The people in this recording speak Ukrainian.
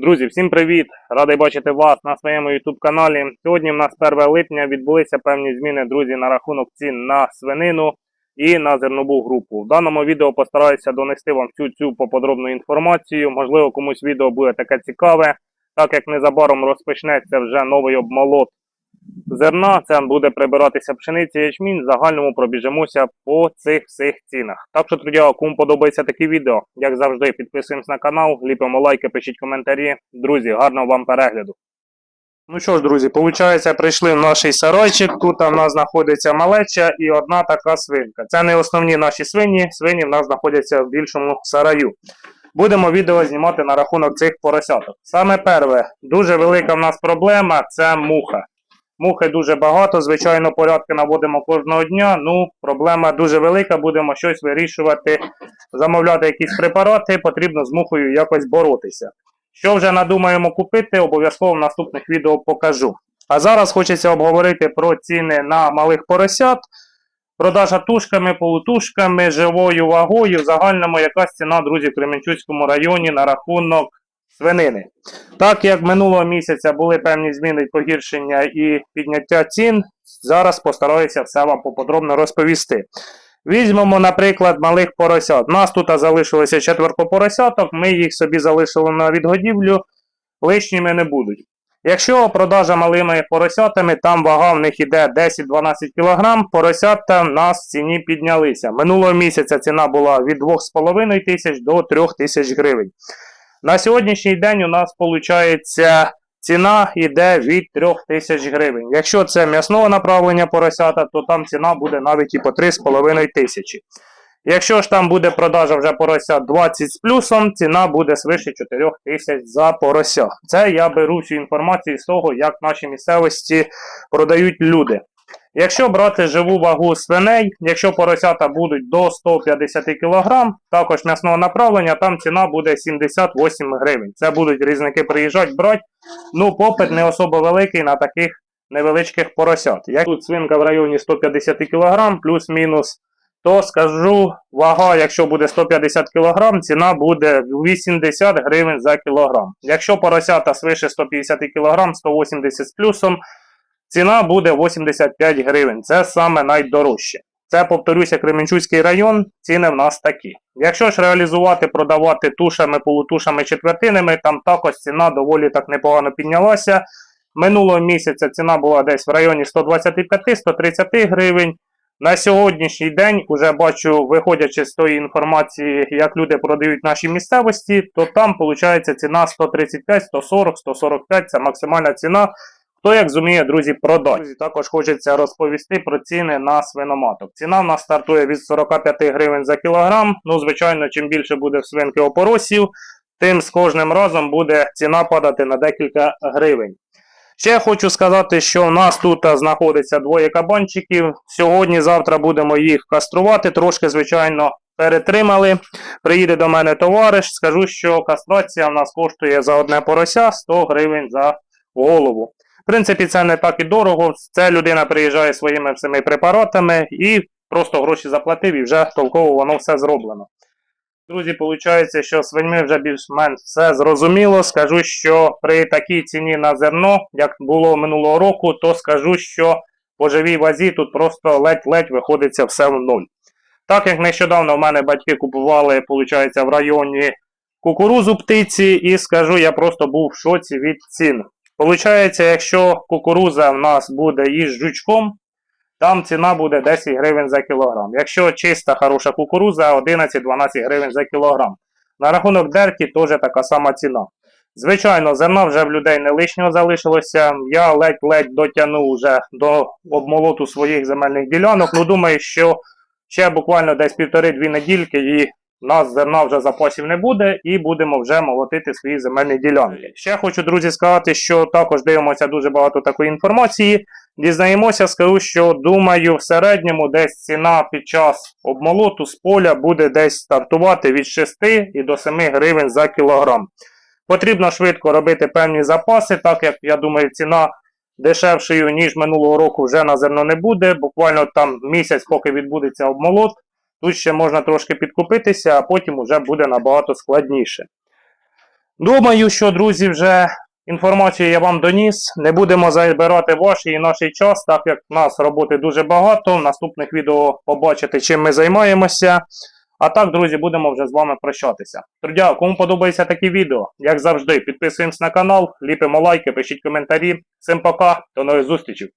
Друзі, всім привіт! Радий бачити вас на своєму YouTube каналі. Сьогодні в нас 1 липня відбулися певні зміни, друзі, на рахунок цін на свинину і на зернову групу. В даному відео постараюся донести вам всю цю поподробну інформацію. Можливо, комусь відео буде таке цікаве, так як незабаром розпочнеться вже новий обмолот зерна. Це буде прибиратися пшениця ячмінь. В загальному пробіжимося по цих всіх цінах. Так що, друзі, кому подобається таке відео, як завжди, підписуємось на канал, ліпимо лайки, пишіть коментарі. Друзі, гарного вам перегляду. Ну що ж, друзі, виходить, прийшли в наш сарайчик. Тут у нас знаходиться малеча і одна така свинка. Це не основні наші свині. Свині в нас знаходяться в більшому сараю. Будемо відео знімати на рахунок цих поросяток. Саме перше, дуже велика в нас проблема це муха. Мухи дуже багато, звичайно, порядки наводимо кожного дня. Ну, проблема дуже велика, будемо щось вирішувати, замовляти якісь препарати, потрібно з мухою якось боротися. Що вже надумаємо купити, обов'язково в наступних відео покажу. А зараз хочеться обговорити про ціни на малих поросят. Продажа тушками, полутушками, живою вагою. В загальному якась ціна, друзі, в Кременчуцькому районі на рахунок свинини. Так як минулого місяця були певні зміни, погіршення і підняття цін, зараз постараюся все вам поподробно розповісти. Візьмемо, наприклад, малих поросят. У нас тут залишилося четверко поросяток, ми їх собі залишили на відгодівлю, лишніми не будуть. Якщо продажа малими поросятами, там вага в них іде 10-12 кг, поросята в нас в ціні піднялися. Минулого місяця ціна була від 2,5 тисяч до 3 тисяч гривень. На сьогоднішній день у нас виходить ціна йде від 3 тисяч гривень. Якщо це м'ясного направлення поросята, то там ціна буде навіть і по 3,5 тисячі. Якщо ж там буде продажа вже порося 20 з плюсом, ціна буде свише 4 тисяч за порося. Це я беру всю інформацію з того, як в нашій місцевості продають люди. Якщо брати живу вагу свиней, якщо поросята будуть до 150 кг, також м'ясного направлення, там ціна буде 78 гривень. Це будуть різники приїжджати брати. Ну, попит не особо великий на таких невеличких поросят. Як тут свинка в районі 150 кг, плюс-мінус, то скажу, вага, якщо буде 150 кг, ціна буде 80 гривень за кілограм. Якщо поросята свише 150 кг, 180 з плюсом, ціна буде 85 гривень. Це саме найдорожче. Це, повторюся, Кременчуцький район, ціни в нас такі. Якщо ж реалізувати, продавати тушами, полутушами, четвертинами, там також ціна доволі так непогано піднялася. Минулого місяця ціна була десь в районі 125-130 гривень. На сьогоднішній день, уже бачу, виходячи з тої інформації, як люди продають наші місцевості, то там виходить ціна 135, 140, 145 це максимальна ціна. Хто як зуміє, друзі, продати. Також хочеться розповісти про ціни на свиноматок. Ціна в нас стартує від 45 гривень за кілограм. Ну, звичайно, чим більше буде свинки опоросів, тим з кожним разом буде ціна падати на декілька гривень. Ще хочу сказати, що в нас тут знаходиться двоє кабанчиків. Сьогодні-завтра будемо їх каструвати. Трошки, звичайно, перетримали. Приїде до мене товариш. Скажу, що кастрація в нас коштує за одне порося 100 гривень за голову. Принципі, це не так і дорого. Це людина приїжджає своїми всіми препаратами і просто гроші заплатив, і вже толково воно все зроблено. Друзі, виходить, що свиньми вже більш-менш все зрозуміло. Скажу, що при такій ціні на зерно, як було минулого року, то скажу, що по живій вазі тут просто ледь-ледь виходиться все в нуль. Так як нещодавно в мене батьки купували, виходить, в районі кукурузу птиці, і скажу, я просто був в шоці від цін. Получається, якщо кукуруза в нас буде із жучком, там ціна буде 10 гривень за кілограм. Якщо чиста хороша кукуруза, 11-12 гривень за кілограм. На рахунок дерті теж така сама ціна. Звичайно, зерна вже в людей не лишнього залишилося. Я ледь-ледь дотягнув вже до обмолоту своїх земельних ділянок. Ну, думаю, що ще буквально десь півтори-дві недільки і у нас зерна вже запасів не буде, і будемо вже молотити свої земельні ділянки. Ще хочу, друзі, сказати, що також дивимося дуже багато такої інформації. Дізнаємося, скажу, що думаю, в середньому десь ціна під час обмолоту з поля буде десь стартувати від 6 і до 7 гривень за кілограм. Потрібно швидко робити певні запаси, так як я думаю, ціна дешевшою, ніж минулого року, вже на зерно не буде. Буквально там місяць, поки відбудеться обмолот. Тут ще можна трошки підкупитися, а потім вже буде набагато складніше. Думаю, що, друзі, вже інформацію я вам доніс. Не будемо забирати ваш і наш час, так як в нас роботи дуже багато. В наступних відео побачите, чим ми займаємося. А так, друзі, будемо вже з вами прощатися. Друзі, кому подобається такі відео, як завжди, підписуємось на канал, ліпимо лайки, пишіть коментарі. Всім пока, до нових зустрічей.